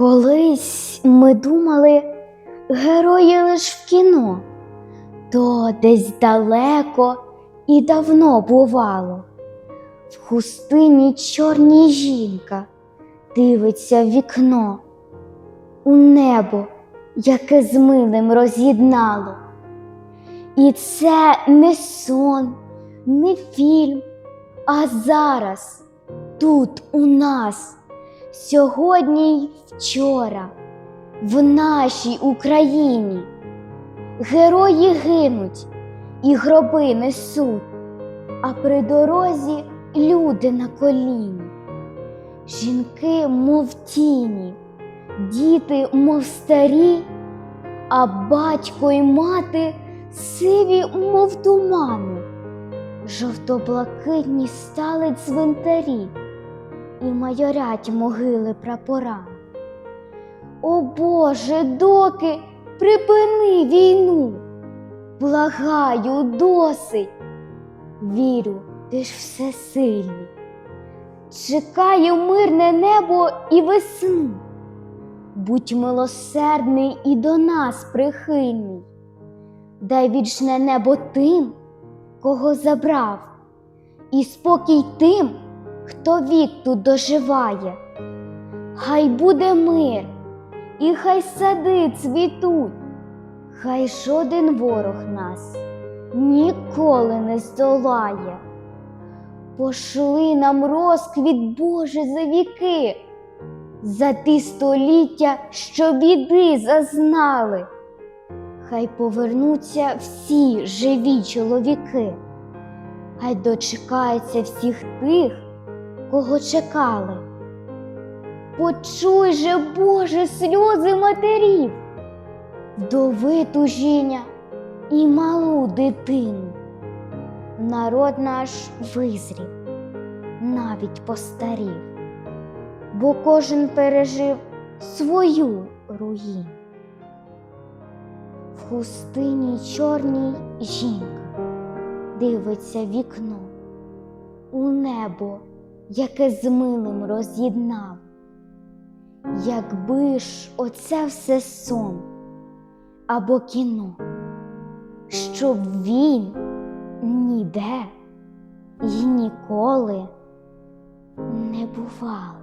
Колись ми думали, герої лиш в кіно, то десь далеко і давно бувало. В хустині чорній жінка дивиться в вікно, у небо, яке з милим роз'єднало. І це не сон, не фільм, а зараз, тут у нас, сьогодні й вчора, в нашій Україні. Герої гинуть і гроби несуть, а при дорозі люди на коліні. Жінки, мов тіні, діти, мов старі, а батько й мати сиві, мов тумани, жовто-блакитні стали цвинтарі і майорять могили прапора. О Боже, доки припини війну, благаю, досить. Вірю, ти ж всесильний. Чекаю мирне небо і весну. Будь милосердний і до нас прихильний. Дай вічне небо тим, кого забрав, і спокій тим, хто вік тут доживає. Хай буде мир, і хай сади цвітуть, хай жоден ворог нас ніколи не здолає. Пошли нам розквіт Боже за віки, за ті століття, що біди зазнали. Хай повернуться всі живі чоловіки, хай дочекаються всіх тих, кого чекали. Почуй же, Боже, сльози матерів, вдови тужіння і малу дитину. Народ наш визрів, навіть постарів, бо кожен пережив свою руїну. В хустині чорній жінка дивиться вікно у небо, яке з милим роз'єднав. Якби ж оце все сон або кіно, щоб він ніде й ніколи не бувало.